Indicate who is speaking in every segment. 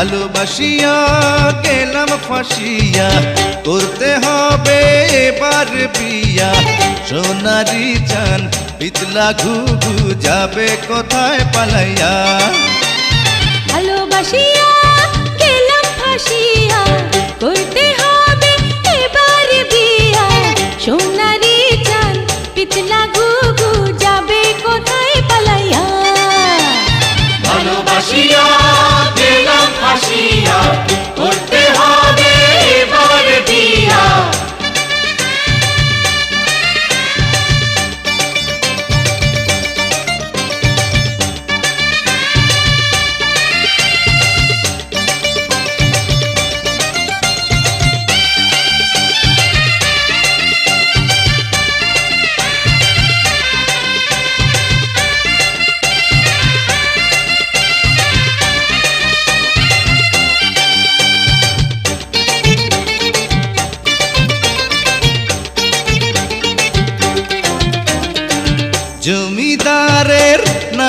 Speaker 1: ভালোবাসিয়া, গেলাম ফাঁসিয়া, করতে হবে এবার বিয়া। সোনারি চান পিতলা ঘুঘু যাবে কোথায় পালাইয়া?
Speaker 2: ভালোবাসিয়া, গেলাম ফাঁসিয়া, করতে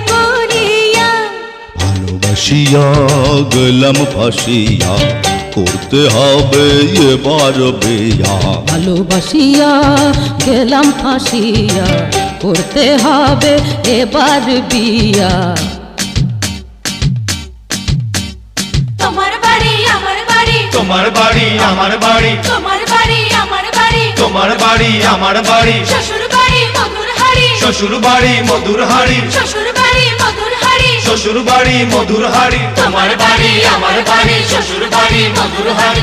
Speaker 2: করিয়া।
Speaker 1: ভালোবাসিয়া গেলাম ফাঁসিয়া করতে হবে এবার বিয়া।
Speaker 2: ভালোবাসিয়া গেলাম ফাঁসিয়া করতে হবে এবার বিয়া।
Speaker 3: তোমার বাড়ি আমার বাড়ি।
Speaker 4: তোমার বাড়ি আমার বাড়ি।
Speaker 3: তোমার বাড়ি আমার বাড়ি।
Speaker 4: তোমার বাড়ি আমার বাড়ি।
Speaker 3: শ্বশুর
Speaker 4: শ্বশুর বাড়ি মধুর হাড়ি
Speaker 3: শ্বশুর বাড়ি মধুর হাড়ি
Speaker 4: শ্বশুর বাড়ি মধুর হাড়ি
Speaker 3: তোমার বাড়ি আমার বাড়ি শ্বশুর বাড়ি মধুর হাড়ি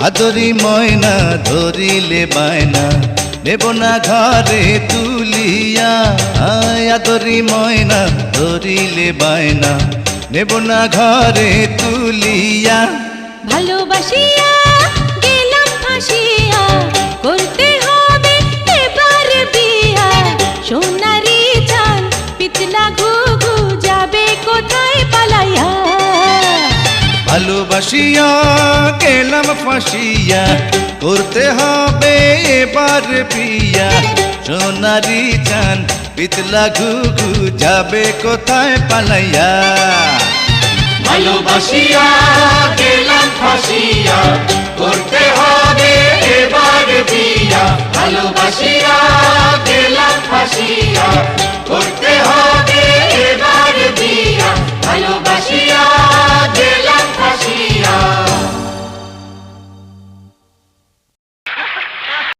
Speaker 1: আদরি ময়না, ধরিলে বায়না। নেব না ঘরে তুলিয়া। আদরি ময়না, ধরিলে বায়না। নেব না ঘরে তুলিয়া।
Speaker 2: ভালোবাসিয়া, গেলাম ফাঁসিয়া।
Speaker 1: ভালোবাসিয়া গেলাম ফাঁসিয়া, করতে হবে এবার পিয়া। সোনারি চান, পিতলা ঘুঘু যাবে কোথায় পালাইয়া?
Speaker 4: ভালোবাসিয়া গেলাম ফাঁসিয়া